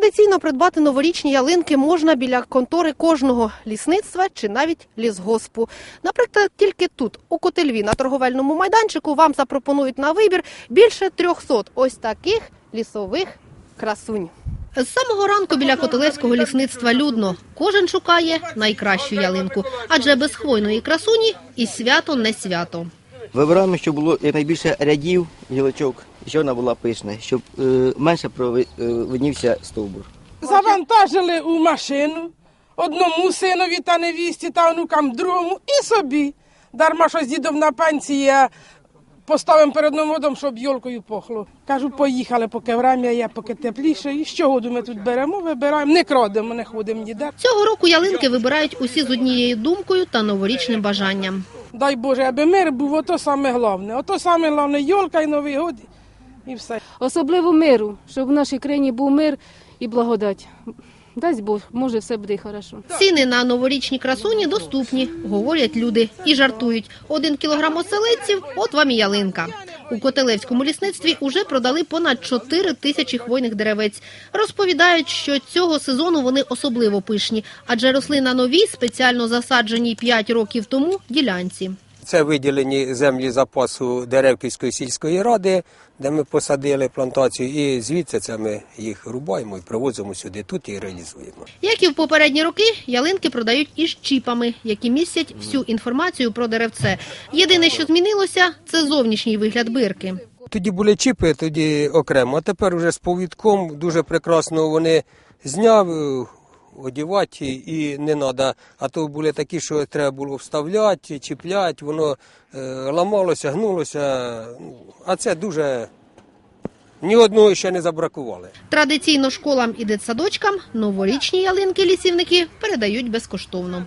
Традиційно придбати новорічні ялинки можна біля контори кожного лісництва чи навіть лісгоспу. Наприклад, тільки тут, у Котельві, на торговельному майданчику, вам запропонують на вибір більше 300 ось таких лісових красунь. З самого ранку біля Котелевського лісництва людно. Кожен шукає найкращу ялинку, адже без хвойної красуні і свято не свято. Вибираємо, щоб було якнайбільше рядів гілочок, і щоб вона була пишна, щоб е, менше прови- е, стовбур. Завантажили у машину одному синові та невісті та онукам другому і собі. Дарма що з дідом на пенсії я поставимо перед новим годом, щоб йолкою похло. Кажу, поїхали, поки время є, поки тепліше. І що году ми тут беремо, вибираємо, не крадемо, не ходимо ніде. Цього року ялинки вибирають усі з однією думкою та новорічним бажанням. Дай Боже, аби мир був, ото саме головне. Ото саме головне йолка і Новий год, і все. особливо миру, щоб в нашій країні був мир і благодать. Дасть Бог, може, все буде хорошо. Ціни на новорічні красуні доступні, говорять люди і жартують. Один кілограм оселедців – от вам і ялинка. У Котелевському лісництві уже продали понад 4 тисячі хвойних деревець. Розповідають, що цього сезону вони особливо пишні, адже росли на новій, спеціально засадженій 5 років тому ділянці. Це виділені землі запасу Деревківської сільської ради, де ми посадили плантацію, і звідси це ми їх рубаємо і привозимо сюди, тут і реалізуємо. Як і в попередні роки, ялинки продають із чіпами, які містять всю інформацію про деревце. Єдине, що змінилося, це зовнішній вигляд бирки. Тоді були чіпи, тоді окремо. А тепер уже з повідком дуже прекрасно вони зняв, одівати і не треба. А то були такі, що треба було вставляти, чіпляти, воно е, ламалося, гнулося. Ну, А це дуже ні одного ще не забракували. Традиційно школам і дитсадочкам новорічні ялинки лісівники передають безкоштовно.